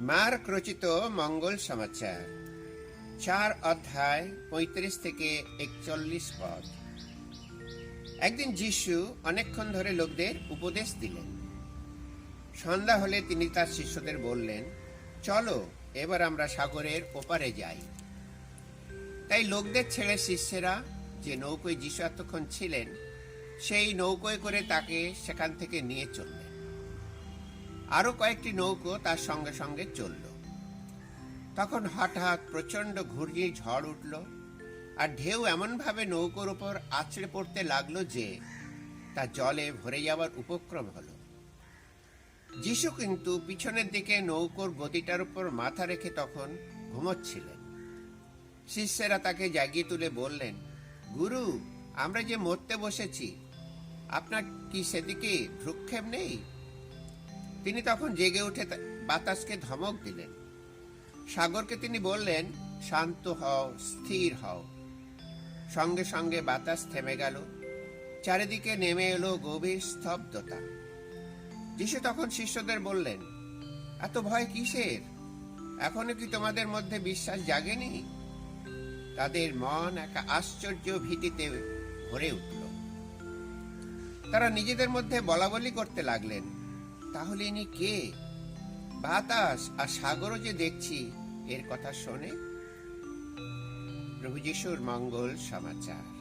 Mark রচিত মঙ্গল সমাচার। চার অধ্যায় পঁয়ত্রিশ থেকে একচল্লিশ পদ। একদিন যিশু অনেকক্ষণ ধরে লোকদের উপদেশ দিলেন। সন্ধ্যা হলে তিনি তার শিষ্যদের বললেন, চলো, এবার আমরা সাগরের ওপারে যাই। তাই লোকদের ছেড়ে শিষ্যেরা যে নৌকোয় যিশু এতক্ষণ ছিলেন, সেই নৌকোয় করে তাকে সেখান থেকে নিয়ে চললেন। আরও কয়েকটি নৌকো তার সঙ্গে সঙ্গে চলল। তখন হঠাৎ প্রচণ্ড ঘূর্ণি ঝড় উঠল আর ঢেউ এমনভাবে নৌকোর উপর আছড়ে পড়তে লাগল যে তা জলে ভরে যাওয়ার উপক্রম হলো। যিশু কিন্তু পিছনের দিকে নৌকোর গতিটার উপর মাথা রেখে তখন ঘুমোচ্ছিলেন। শিষ্যেরা তাকে জাগিয়ে তুলে বললেন, গুরু, আমরা যে মরতে বসেছি, আপনার কি সেদিকে ভ্রুক্ষেপ নেই? তিনি তখন জেগে উঠে বাতাসকে ধমক দিলেন। সাগরকে তিনি বললেন, শান্ত হও, স্থির হও। সঙ্গে সঙ্গে বাতাস থেমে গেল। চারিদিকে নেমে এলো গভীর স্তব্ধতা। যিশু তখন শিষ্যদের বললেন, এত ভয় কিসের? এখনও কি তোমাদের মধ্যে বিশ্বাস জাগেনি? তাদের মন এক আশ্চর্য ভীতিতে ভরে উঠল। তারা নিজেদের মধ্যে বলাবলি করতে লাগলেন। তাহলে ইনি কে? বাতাস আর সাগরও যে দেখছি, এর কথা শোনে? প্রভু যিশুর মঙ্গল সমাচার।